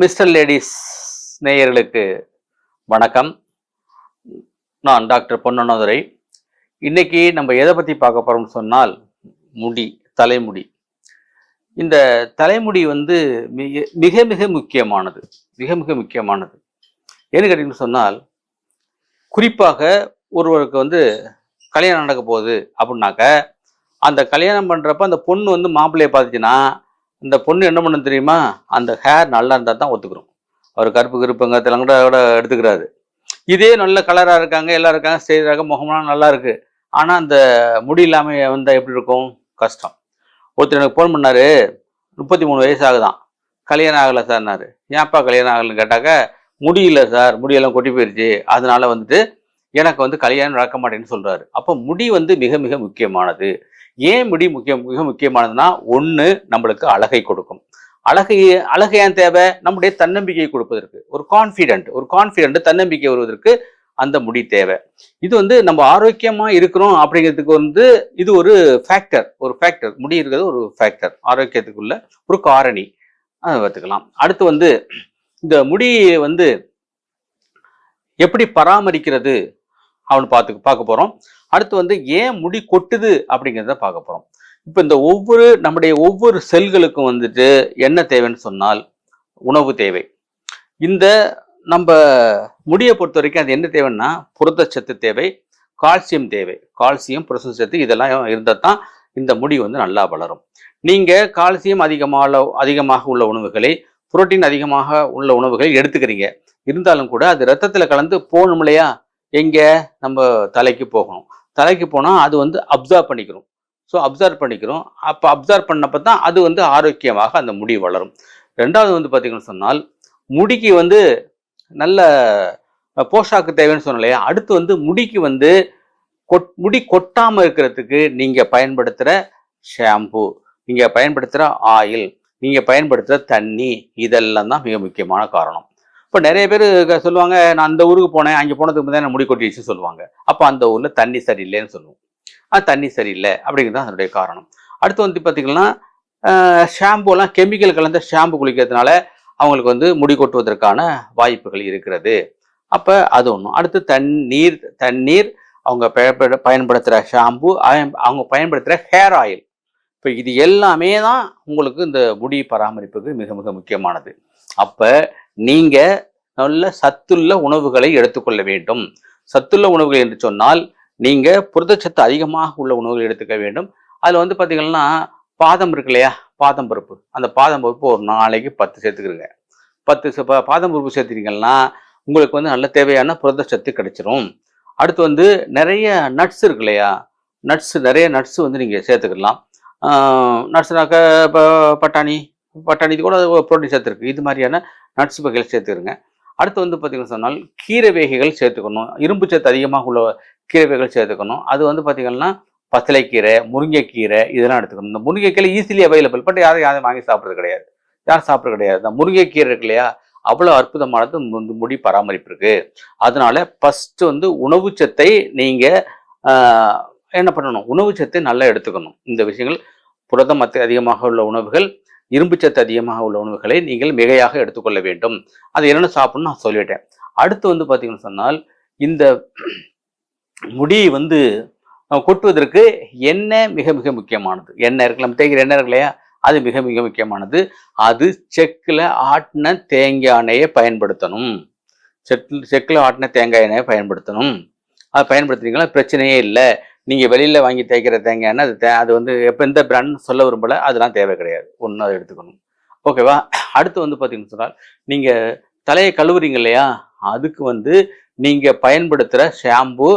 Mister ladies நேயர்களுக்கு வணக்கம். நான் டாக்டர் பொன்னனதுரை. இன்னைக்கு நம்ம எதை பற்றி பார்க்க போகிறோம்னு சொன்னால் முடி தலைமுடி. இந்த தலைமுடி வந்து மிக மிக மிக முக்கியமானது. மிக மிக முக்கியமானது. ஏன்னு கேட்டீங்கன்னு சொன்னால் குறிப்பாக ஒருவருக்கு வந்து கல்யாணம் நடக்க போகுது அப்படின்னாக்க அந்த கல்யாணம் பண்ணுறப்ப அந்த பொண்ணு வந்து மாப்பிள்ளையை பார்த்துச்சுன்னா இந்த பொண்ணு என்ன பண்ணும் தெரியுமா? அந்த ஹேர் நல்லா இருந்தால் தான் ஒத்துக்கிறோம். அவர் கருப்பு கருப்புங்க தெலங்கட கூட எடுத்துக்கிறாரு. இதே நல்ல கலராக இருக்காங்க எல்லாம் இருக்காங்க செய்கிறாங்க முகமெல்லாம் நல்லா இருக்கு. ஆனால் அந்த முடி இல்லாமல் வந்தால் எப்படி இருக்கும்? கஷ்டம். ஒருத்தர் எனக்கு ஃபோன் பண்ணார் முப்பத்தி மூணு வயசு ஆகுதான். கல்யாணம் ஆகலை சார்னாரு ஏன்ப்பா கல்யாணம் ஆகலைன்னு கேட்டாக்க முடியல சார் முடியெல்லாம் கொட்டி போயிடுச்சு அதனால வந்துட்டு எனக்கு வந்து கல்யாணம் நடக்க மாட்டேன்னு சொல்கிறாரு அப்போ முடி வந்து மிக மிக முக்கியமானது. ஏன் முடி முக்கியம் மிக முக்கியமானதுன்னா ஒன்று நம்மளுக்கு அழகை கொடுக்கும். அழகை அழகு ஏன் தேவை? நம்முடைய தன்னம்பிக்கையை கொடுப்பதற்கு. ஒரு கான்ஃபிடென்ட் ஒரு கான்ஃபிடென்ட் தன்னம்பிக்கை வருவதற்கு அந்த முடி தேவை. இது வந்து நம்ம ஆரோக்கியமாக இருக்கிறோம் அப்படிங்கிறதுக்கு வந்து இது ஒரு ஃபேக்டர் ஒரு ஃபேக்டர் முடி இருக்கிறது ஒரு ஃபேக்டர் ஆரோக்கியத்துக்குள்ள ஒரு காரணி. அதை பார்த்துக்கலாம். அடுத்து வந்து இந்த முடி வந்து எப்படி பராமரிக்கிறது அவனு பார்த்து பார்க்க போகிறோம் அடுத்து வந்து ஏன் முடி கொட்டுது அப்படிங்கிறத பார்க்க போகிறோம் இப்போ இந்த ஒவ்வொரு நம்முடைய ஒவ்வொரு செல்களுக்கும் வந்துட்டு என்ன தேவைன்னு சொன்னால் உணவு தேவை. இந்த நம்ம முடியை பொறுத்த வரைக்கும் அது என்ன தேவைன்னா புரதச்சத்து தேவை கால்சியம் தேவை. கால்சியம் புரதச்சத்து இதெல்லாம் இருந்தால் தான் இந்த முடி வந்து நல்லா வளரும். நீங்கள் கால்சியம் அதிகமாக அதிகமாக உள்ள உணவுகளை புரோட்டீன் அதிகமாக உள்ள உணவுகளை எடுத்துக்கிறீங்க. இருந்தாலும் கூட அது ரத்தத்தில் கலந்து போகணும் இல்லையா? எங்கே? நம்ம தலைக்கு போகணும். தலைக்கு போனால் அது வந்து அப்சர்வ் பண்ணிக்கிறோம். ஸோ அப்சர்வ் பண்ணிக்கிறோம். அப்போ அப்சர்வ் பண்ணப்போ தான் அது வந்து ஆரோக்கியமாக அந்த முடி வளரும். ரெண்டாவது வந்து பார்த்தீங்கன்னு சொன்னால் முடிக்கு வந்து நல்ல போஷாக்கு தேவைன்னு சொன்னோம் இல்லையா? அடுத்து வந்து முடிக்கு வந்து கொட் முடி கொட்டாமல் இருக்கிறதுக்கு நீங்கள் பயன்படுத்துகிற ஷாம்பு நீங்கள் பயன்படுத்துகிற ஆயில் நீங்கள் பயன்படுத்துகிற தண்ணி இதெல்லாம் தான் மிக முக்கியமான காரணம். இப்போ நிறைய பேர் சொல்லுவாங்க நான் அந்த ஊருக்கு போனேன் அங்கே போனதுக்கு முன்னாடி நான் முடி கொட்டிடுச்சு சொல்லுவாங்க. அப்போ அந்த ஊரில் தண்ணி சரியில்லைன்னு சொல்லுவோம். ஆனால் தண்ணி சரியில்லை அப்படிங்கிறது தான் அதனுடைய காரணம். அடுத்து வந்து பார்த்திங்கன்னா ஷாம்புலாம் கெமிக்கல் கலந்த ஷாம்பு குளிக்கிறதுனால அவங்களுக்கு வந்து முடி கொட்டுவதற்கான வாய்ப்புகள் இருக்கிறது. அப்போ அது ஒன்றும் அடுத்து தண்ணீர் தண்ணீர் அவங்க பயன்படுத்துகிற ஷாம்பு அவங்க பயன்படுத்துகிற ஹேர் ஆயில் இப்போ இது எல்லாமே தான் உங்களுக்கு இந்த முடி பராமரிப்புக்கு மிக மிக முக்கியமானது. அப்போ நீங்கள் நல்ல சத்துள்ள உணவுகளை எடுத்துக்கொள்ள வேண்டும். சத்துள்ள உணவுகள் என்று சொன்னால் நீங்கள் புரதச்சத்து அதிகமாக உள்ள உணவுகள் எடுத்துக்க வேண்டும். அதில் வந்து பார்த்தீங்கன்னா பாதம் இருக்கு இல்லையா? பாதம் பருப்பு. அந்த பாதம் பருப்பு ஒரு நாளைக்கு பத்து சேர்த்துக்கிறங்க பத்து பாதம் பருப்பு சேர்த்துட்டீங்கன்னா உங்களுக்கு வந்து நல்ல தேவையான புரதச்சத்து கிடைச்சிரும். அடுத்து வந்து நிறைய நட்ஸ் இருக்கு இல்லையா? நட்ஸ் நிறைய நட்ஸ் வந்து நீங்கள் சேர்த்துக்கலாம் நட்ஸ்னாக்க இப்போ பட்டாணி பட்டாணி இது கூட புரோட்டீன் சேர்த்துருக்கு. இது மாதிரியான நட்ஸ் வகைகள் சேர்த்துக்கிறங்க அடுத்து வந்து பார்த்தீங்கன்னா சொன்னால் கீரை வகைகள் சேர்த்துக்கணும். இரும்பு சத்து அதிகமாக உள்ள கீரை வகைகள் சேர்த்துக்கணும். அது வந்து பார்த்தீங்கன்னா பசலைக்கீரை முருங்கைக்கீரை இதெல்லாம் எடுத்துக்கணும். இந்த முருங்கைக்கீரை ஈஸிலி அவைலபிள் பட் யாரும் யாரும் வாங்கி சாப்பிட்றது கிடையாது. யாரும் சாப்பிட்றது கிடையாது. இந்த முருங்கைக்கீரை இருக்கு இல்லையா? அவ்வளோ அற்புதமானது இந்த முடி பராமரிப்பு இருக்குது அதனால ஃபஸ்ட்டு வந்து உணவு சத்தை நீங்கள் என்ன பண்ணணும்? உணவு சத்தை நல்லா எடுத்துக்கணும். இந்த விஷயங்கள் புரதம் அதிகமாக உள்ள உணவுகள் இரும்புச்சத்து அதிகமாக உள்ள உணவுகளை நீங்கள் மிகையாக எடுத்துக்கொள்ள வேண்டும். அது என்னென்ன சாப்பிடணும் நான் சொல்லிட்டேன். அடுத்து வந்து பார்த்தீங்கன்னு சொன்னால் இந்த முடியை வந்து கொட்டுவதற்கு எண்ணெய் மிக மிக முக்கியமானது. எண்ணெய் இருக்கு நம்ம தேய்க்கிற எண்ணெய் இருக்கு இல்லையா அது மிக மிக முக்கியமானது. அது செக்கில் ஆட்டின தேங்காய் எண்ணெயை பயன்படுத்தணும். செக்கில் செக்கில் ஆட்டின தேங்காய் எண்ணெயை பயன்படுத்தணும். அது பயன்படுத்துறீங்களா பிரச்சனையே இல்லை. நீங்கள் வெளியில் வாங்கி தேய்க்கிற தேங்காய்னா அது தே அது வந்து எப்போ எந்த பிராண்ட் சொல்ல விரும்பல அதெல்லாம் தேவை கிடையாது. ஒன்று அதை எடுத்துக்கணும். ஓகேவா அடுத்து வந்து பார்த்தீங்கன்னு சொன்னால் நீங்கள் தலையை கழுவுறீங்க இல்லையா? அதுக்கு வந்து நீங்கள் பயன்படுத்துகிற ஷாம்பு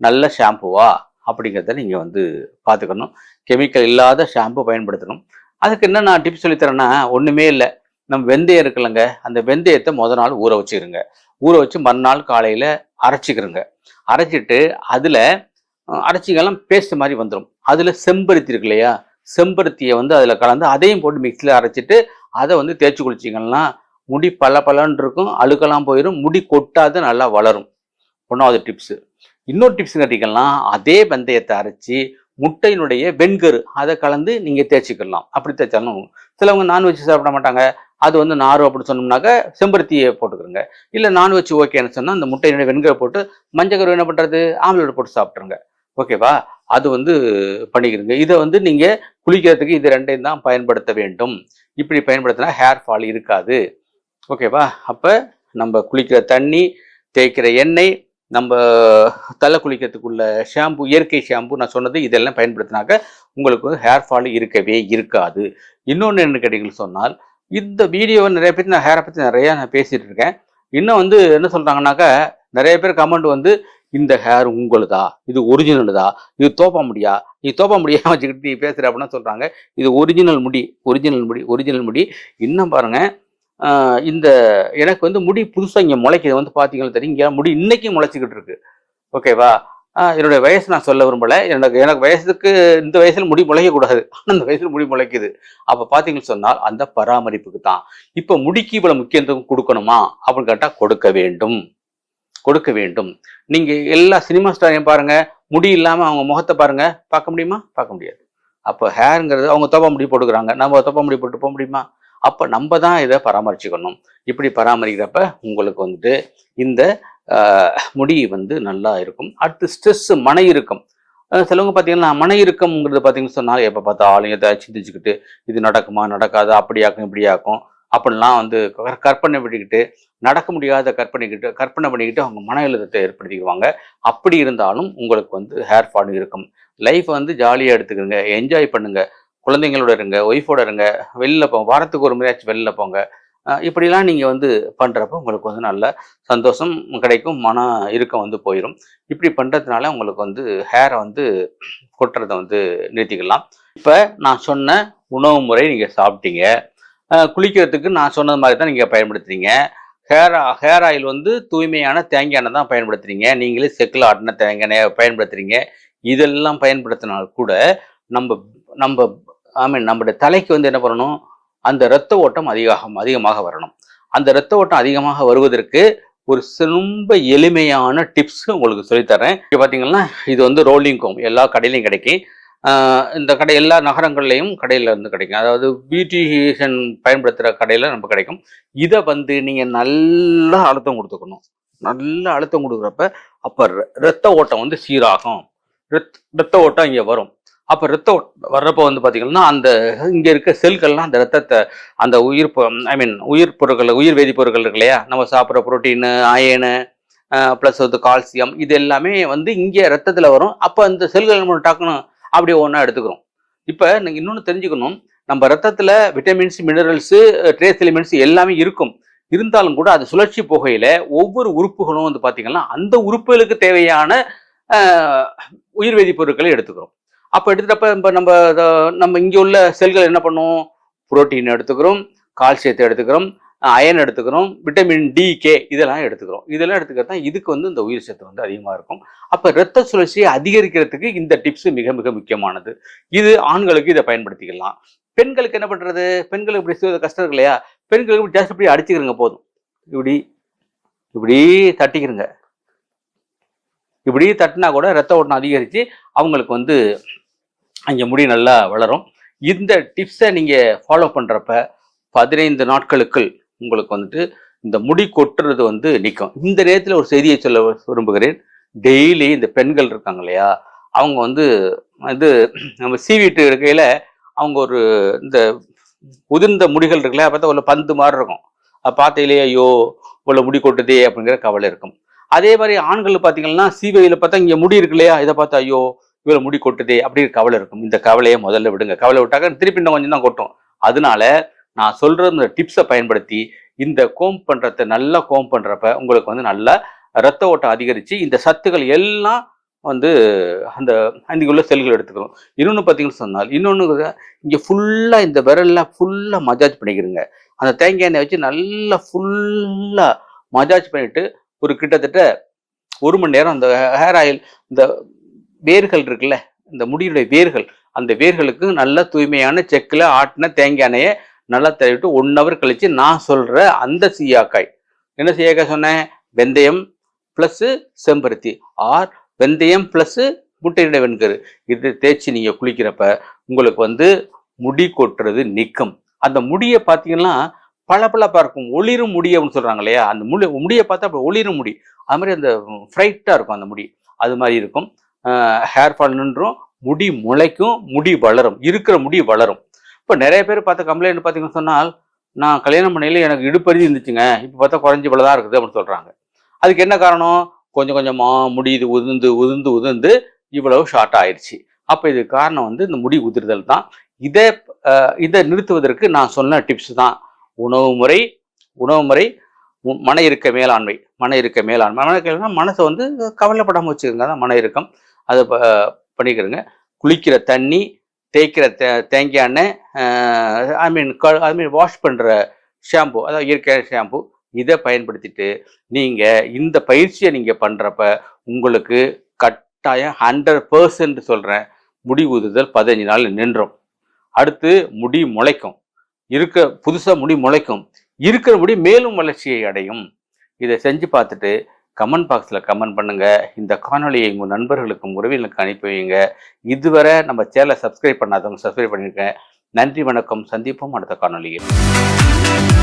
நல்ல ஷாம்புவா அப்படிங்கிறத நீங்கள் வந்து பார்த்துக்கணும். கெமிக்கல் இல்லாத ஷாம்பு பயன்படுத்தணும். அதுக்கு என்ன நான் டிப்ஸ் சொல்லித்தரேன்னா ஒன்றுமே இல்லை. நம்ம வெந்தயம் இருக்குல்லங்க. அந்த வெந்தயத்தை முத நாள் ஊற வச்சுக்கிறோங்க ஊற வச்சு மறுநாள் காலையில் அரைச்சிக்கிறோங்க அரைச்சிட்டு அதில் அரைச்சிங்கெல்லாம் பேஸ்ட் மாதிரி வந்துடும் அதில் செம்பருத்தி இருக்கு இல்லையா? செம்பருத்தியை வந்து அதில் கலந்து அதையும் போட்டு மிக்சியில் அரைச்சிட்டு அதை வந்து தேய்ச்சி குளிச்சிங்கன்னா முடி பல பலன்னு இருக்கும் அழுக்கெல்லாம் போயிடும் முடி கொட்டாத நல்லா வளரும். ஒன்றாவது டிப்ஸு இன்னொரு டிப்ஸ் கேட்டிங்கன்னா அதே வெந்தயத்தை அரைச்சி முட்டையினுடைய வெண்கரு அதை கலந்து நீங்கள் தேய்ச்சிக்கலாம். அப்படி தேய்ச்சாலும் சிலவங்க நான்வெஜ் சாப்பிட மாட்டாங்க. அது வந்து நார் அப்படின்னு சொன்னோம்னாக்க செம்பருத்தியை போட்டுக்கிறோங்க. இல்லை நான்வெஜ் ஓகேன்னு சொன்னால் அந்த முட்டையினுடைய வெண்கரை போட்டு மஞ்சக்கரு என்ன பண்ணுறது ஆம்லெட் போட்டு சாப்பிட்ருங்க ஓகேவா? அது வந்து பண்ணிக்கிறீங்க இதை வந்து நீங்கள் குளிக்கிறதுக்கு இது ரெண்டையும் தான் பயன்படுத்த வேண்டும். இப்படி பயன்படுத்தினா ஹேர் ஃபால் இருக்காது. ஓகேவா? அப்போ நம்ம குளிக்கிற தண்ணி தேய்க்கிற எண்ணெய் நம்ம தலை குளிக்கிறதுக்குள்ள ஷாம்பு இயற்கை ஷாம்பு நான் சொன்னது இதெல்லாம் பயன்படுத்தினாக்க உங்களுக்கு வந்து ஹேர் ஃபால் இருக்கவே இருக்காது. இன்னொன்று என்ன கேட்டீங்கன்னு சொன்னால் இந்த வீடியோவை நிறைய பேர் நான் ஹேரை பற்றி நிறையா நான் பேசிகிட்டு இருக்கேன். இன்னும் வந்து என்ன சொல்கிறாங்கனாக்கா நிறைய பேர் கமெண்ட் வந்து இந்த ஹேர் உங்களுதா? இது ஒரிஜினலுதா இது தோப்பா முடியா? நீ தோப்பா முடியா வச்சுக்கிட்டு நீ பேசுகிற அப்படின்னு சொல்கிறாங்க இது ஒரிஜினல் முடி ஒரிஜினல் முடி ஒரிஜினல் முடி. இன்னும் பாருங்க இந்த எனக்கு வந்து முடி புதுசாக இங்கே முளைக்குது. வந்து பார்த்தீங்கன்னா தெரியும். இங்கே முடி இன்றைக்கும் முளைச்சிக்கிட்டு இருக்கு. ஓகேவா என்னுடைய வயசு நான் சொல்ல விரும்பலை. எனக்கு எனக்கு வயசுக்கு இந்த வயசில் முடி முளைக்கக்கூடாது. ஆனால் இந்த வயசில் முடி முளைக்குது. அப்போ பார்த்தீங்கன்னு சொன்னால் அந்த பராமரிப்புக்கு தான். இப்போ முடிக்கு இவ்வளோ முக்கியத்துவம் கொடுக்கணுமா? அப்படின்னு கேட்டால் கொடுக்க வேண்டும். கொடுக்க வேண்டும். நீங்க எல்லா சினிமா ஸ்டாரையும் பாருங்க. முடி இல்லாம அவங்க முகத்தை பாருங்க. பார்க்க முடியுமா? பார்க்க முடியாது. அப்போ ஹேருங்கிறது அவங்க தொப்பை முடி போட்டுக்கிறாங்க. நம்ம தொப்பை முடி போட்டு போக முடியுமா? அப்போ நம்ம தான் இதை பராமரிச்சுக்கணும். இப்படி பராமரிக்கிறப்ப உங்களுக்கு வந்துட்டு இந்த முடி வந்து நல்லா இருக்கும். அடுத்து ஸ்ட்ரெஸ்ஸு மன இறுக்கம். சிலவங்க பார்த்தீங்கன்னா மன இறுக்கம்ங்கிறது பார்த்தீங்கன்னு சொன்னால் எப்போ பார்த்தாலும் ஏதாவது சிந்திச்சுக்கிட்டு இது நடக்குமா நடக்காது இப்படி இப்படியாக்கும் அப்படிலாம் வந்து கற்பனை பண்ணிக்கிட்டு நடக்க முடியாத கற்பனைக்கிட்டு கற்பனை பண்ணிக்கிட்டு அவங்க மன எழுதத்தை ஏற்படுத்திக்குவாங்க. அப்படி இருந்தாலும் உங்களுக்கு வந்து ஹேர் ஃபால் இருக்கும். லைஃப் வந்து ஜாலியாக எடுத்துக்கோங்க. என்ஜாய் பண்ணுங்க. குழந்தைங்களோட இருங்க ஒய்ஃபோட இருங்க வெளில போங்க வாரத்துக்கு ஒரு முறையாச்சும் வெளில போங்க. இப்படிலாம் நீங்கள் வந்து பண்ணுறப்ப உங்களுக்கு வந்து நல்ல சந்தோஷம் கிடைக்கும் மன இறுக்கம் வந்து போயிடும் இப்படி பண்ணுறதுனால உங்களுக்கு வந்து ஹேரை வந்து கொட்டுறதை வந்து நிறுத்திக்கலாம். இப்போ நான் சொன்ன உணவு முறை நீங்கள் சாப்பிட்டீங்க. குளிக்கிறதுக்கு நான் சொன்னது மாதிரி தான் நீங்கள் பயன்படுத்துறீங்க. ஹேர் ஹேர் ஆயில் வந்து தூய்மையான தேங்காய் எண்ணெய் தான் பயன்படுத்துறீங்க. நீங்களே செக்கில் ஆட்டின தேங்காய் எண்ணெயை பயன்படுத்துறீங்க. இதெல்லாம் பயன்படுத்தினால் கூட நம்ம நம்ம ஐ மீன் நம்முடைய தலைக்கு வந்து என்ன பண்ணணும்? அந்த இரத்த ஓட்டம் அதிகம் அதிகமாக வரணும். அந்த இரத்த ஓட்டம் அதிகமாக வருவதற்கு ஒரு ரொம்ப எளிமையான டிப்ஸ் உங்களுக்கு சொல்லித்தரேன். இப்போ பார்த்தீங்கன்னா இது வந்து ரோலிங் கோம் எல்லா கடையிலையும் கிடைக்கும். இந்த கடை எல்லா நகரங்கள்லையும் கடையில் இருந்து கிடைக்கும். அதாவது பியூட்டிஷியன் பயன்படுத்துகிற கடையில் நம்ம கிடைக்கும். இதை வந்து நீங்கள் நல்லா அழுத்தம் கொடுத்துக்கணும். நல்லா அழுத்தம் கொடுக்குறப்ப அப்போ ரத்த ஓட்டம் வந்து சீராகும். ரத் ரத்த ஓட்டம் இங்கே வரும். அப்போ ரத்த ஓட்டம் வர்றப்போ வந்து பார்த்தீங்கன்னா அந்த இங்கே இருக்க செல்கள்லாம் அந்த ரத்தத்தை அந்த உயிர் ஐ மீன் உயிர் பொருட்கள் உயிர் வேதிப்பொருட்கள் இருக்கு இல்லையா? நம்ம சாப்பிட்ற புரோட்டீனு அயனு ப்ளஸ் வந்து கால்சியம் இது எல்லாமே வந்து இங்கே ரத்தத்தில் வரும். அப்போ அந்த செல்கள் நம்ம டக்குன்னு அப்படியே ஒன்றா எடுத்துக்கிறோம். இப்போ நீங்கள் இன்னொன்று தெரிஞ்சுக்கணும். நம்ம ரத்தத்தில் விட்டமின்ஸ் மினரல்ஸு ட்ரேஸ் எலிமெண்ட்ஸ் எல்லாமே இருக்கும். இருந்தாலும் கூட அது சுழற்சி போகையில் ஒவ்வொரு உறுப்புகளும் வந்து பார்த்திங்கன்னா அந்த உறுப்புகளுக்கு தேவையான உயிர் வேதிப்பொருட்களை எடுத்துக்கிறோம். அப்போ எடுத்துட்டப்ப இப்போ நம்ம நம்ம இங்கே உள்ள செல்கள் என்ன பண்ணுவோம் புரோட்டீன் எடுத்துக்கிறோம் கால்சியத்தை எடுத்துக்கிறோம். அயன் எடுத்துக்கிறோம் விட்டமின் டி கே இதெல்லாம் எடுத்துக்கிறோம். இதெல்லாம் எடுத்துக்கிறது தான் இதுக்கு வந்து இந்த உயிர் சத்து வந்து அதிகமாக இருக்கும். அப்போ இரத்த சுழற்சியை அதிகரிக்கிறதுக்கு இந்த டிப்ஸ் மிக மிக முக்கியமானது. இது ஆண்களுக்கு இதை பயன்படுத்திக்கலாம். பெண்களுக்கு என்ன பண்ணுறது பெண்களுக்கு இப்படி செய்வது கஷ்டம் இருக்கு இல்லையா? பெண்களுக்கு இப்படி ஜஸ்ட் இப்படி அடிச்சுக்கிறங்க போதும். இப்படி இப்படி தட்டிக்கிறங்க. இப்படி தட்டினா கூட ரத்த ஓட்டம் அதிகரித்து அவங்களுக்கு வந்து அங்கே முடி நல்லா வளரும். இந்த டிப்ஸை நீங்கள் ஃபாலோ பண்ணுறப்ப பதினைந்து நாட்களுக்குள் உங்களுக்கு வந்துட்டு இந்த முடி கொட்டுறது வந்து நிற்கும் இந்த நேரத்தில் ஒரு செய்தியை சொல்ல விரும்புகிறேன். டெய்லி இந்த பெண்கள் இருக்காங்க இல்லையா? அவங்க வந்து இது நம்ம சீவிட்டு இருக்கையில் அவங்க ஒரு இந்த உதிர்ந்த முடிகள் இருக்குல்ல பார்த்தா ஒரு பந்து மாதிரி இருக்கும். அதை பார்த்தையிலே ஐயோ இவ்வளோ முடி கொட்டுதே அப்படிங்கிற கவலை இருக்கும். அதே மாதிரி ஆண்கள் பார்த்தீங்கன்னா சீவையில் பார்த்தா இங்கே முடி இருக்கு இல்லையா இதை பார்த்தா ஐயோ இவ்வளோ முடி கொட்டுதே அப்படிங்கிற கவலை இருக்கும். இந்த கவலையை முதல்ல விடுங்க. கவலை விட்டாக்க திருப்பி இன்னும் கொஞ்சம் தான் கொட்டும். அதனால நான் சொல்கிற இந்த டிப்ஸை பயன்படுத்தி இந்த கோம் பண்ணுறத நல்லா கோம் பண்ணுறப்ப உங்களுக்கு வந்து நல்லா ரத்த ஓட்டம் அதிகரித்து இந்த சத்துக்கள் எல்லாம் வந்து அந்த அன்றைக்கு உள்ள செல்கள் எடுத்துக்கிறோம் இன்னொன்று பார்த்தீங்கன்னு சொன்னால் இன்னொன்று இங்கே ஃபுல்லாக இந்த விரலில் ஃபுல்லாக மஜாஜ் பண்ணிக்கிறங்க அந்த தேங்காய் எண்ணெய் வச்சு நல்லா ஃபுல்லாக மஜாஜ் பண்ணிட்டு ஒரு கிட்டத்தட்ட ஒரு மணி நேரம் அந்த ஹேர் ஆயில் இந்த வேர்கள் இருக்குல்ல இந்த முடியுடைய வேர்கள் அந்த வேர்களுக்கு நல்ல தூய்மையான செக்கில் ஆட்டின தேங்காய் எண்ணெயை நல்லா தடவிட்டு ஒன் ஹவர் கழித்து நான் சொல்கிற அந்த சீயாக்காய். என்ன சீயாக்காய் சொன்னேன்? வெந்தயம் ப்ளஸ்ஸு செம்பருத்தி. ஆர் வெந்தயம் ப்ளஸ்ஸு முட்டையிட வெண்கரு. இது தேய்ச்சி நீங்கள் குளிக்கிறப்ப உங்களுக்கு வந்து முடி கொட்டுறது நிற்கும் அந்த முடியை பார்த்தீங்கன்னா பளபளப்பாக இருக்கும். ஒளிரும் முடி அப்படின்னு சொல்கிறாங்க இல்லையா? அந்த முடி முடியை பார்த்தா அப்படி ஒளிரும் முடி. அது மாதிரி அந்த ஃப்ரைட்டாக இருக்கும் அந்த முடி. அது மாதிரி இருக்கும். ஹேர் ஃபால் நின்றும் முடி முளைக்கும் முடி வளரும். இருக்கிற முடி வளரும். இப்போ நிறைய பேர் பார்த்த கம்ப்ளைண்ட் பார்த்தீங்கன்னு சொன்னால் நான் கல்யாணம் பண்ணையில் எனக்கு இடுப்பறிஞ்சு இருந்துச்சுங்க. இப்போ பார்த்தா குறைஞ்சி இவ்வளோ தான் இருக்குது அப்படின்னு சொல்கிறாங்க அதுக்கு என்ன காரணம்? கொஞ்சம் கொஞ்சமாக முடி இது உதிர்ந்து உதிர்ந்து உதிர்ந்து இவ்வளவு ஷார்ட் ஆயிடுச்சு அப்போ இது காரணம் வந்து இந்த முடி உதிர்தல் தான். இதை இதை நிறுத்துவதற்கு நான் சொன்ன டிப்ஸ் தான். உணவு முறை உணவு முறை மன இருக்க மேலாண்மை மன இருக்க மேலாண்மை. மன இருக்க மனசை வந்து கவலைப்படாமல் வச்சுக்கோங்க அதான் மன இறுக்கம். அதை ப- குளிக்கிற தண்ணி தேய்க்கிற தே தேங்காய் எண்ணெய் ஐ மீன் க ஐ மீன் வாஷ் பண்ணுற ஷாம்பு அதாவது இயற்கையான ஷாம்பு இதை பயன்படுத்திட்டு நீங்கள் இந்த பயிற்சியை நீங்கள் பண்ணுறப்ப உங்களுக்கு கட்டாயம் ஹண்ட்ரட் பர்சன்ட் சொல்கிறேன் முடி உதுதல் பதினஞ்சு நாள் நின்றோம். அடுத்து முடி முளைக்கும். இருக்க புதுசாக முடி முளைக்கும். இருக்கிற முடி மேலும் வளர்ச்சியை அடையும். இதை செஞ்சு பார்த்துட்டு கமெண்ட் பாக்ஸில் கமெண்ட் பண்ணுங்க. இந்த காணொளியை உங்கள் நண்பர்களுக்கும் உறவினர்களுக்கு அனுப்பி வைங்க. இதுவரை நம்ம சேனலை சப்ஸ்கிரைப் பண்ணாதவங்க சப்ஸ்கிரைப் பண்ணியிருக்கேன் நன்றி வணக்கம். சந்திப்போம் அடுத்த காணொலியில்